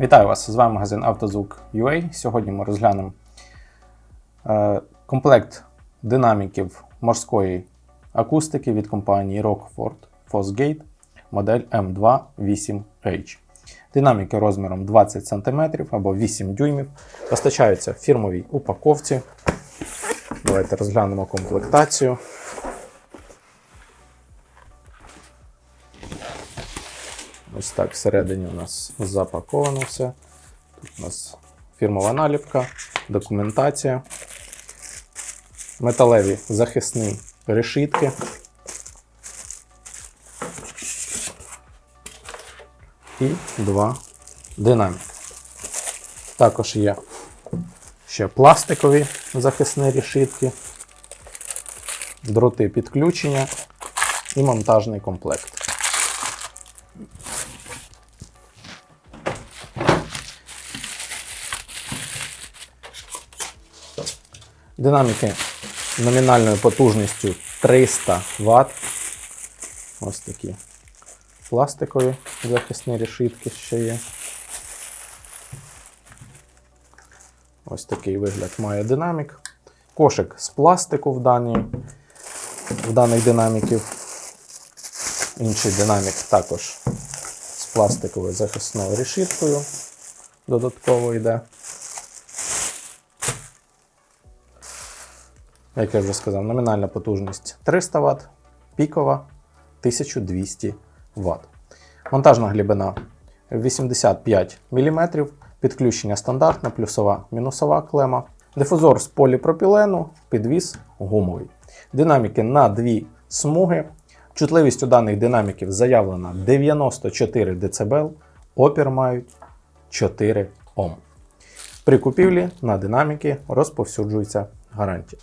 Вітаю вас! З вами магазин «Автозвук.UA». Сьогодні ми розглянемо е, комплект динаміків морської акустики від компанії Rockford Fosgate модель M2-8H. Динаміки розміром 20 см або 8 дюймів. Постачаються в фірмовій упаковці. Давайте розглянемо комплектацію. Ось так всередині у нас запаковано все. Тут у нас фірмова наліпка, документація, металеві захисні решітки. І два динаміки. Також є ще пластикові захисні решітки, дроти підключення і монтажний комплект. Динаміки номінальною потужністю 300 Вт. Ось такі пластикові захисні решітки ще є. Ось такий вигляд має динамік. Кошик з пластику в, даній, в даних динаміків. Інший динамік також з пластиковою захисною решіткою. Додатково йде. Як я вже сказав, номінальна потужність 300 Вт, пікова 1200 Вт. Монтажна глибина 85 мм, підключення стандартне, плюсова мінусова клема, дифузор з поліпропілену, підвіс гумовий. Динаміки на дві смуги. Чутливість у даних динаміків заявлена 94 дБ, опір мають 4 Ом. При купівлі на динаміки розповсюджується гарантія.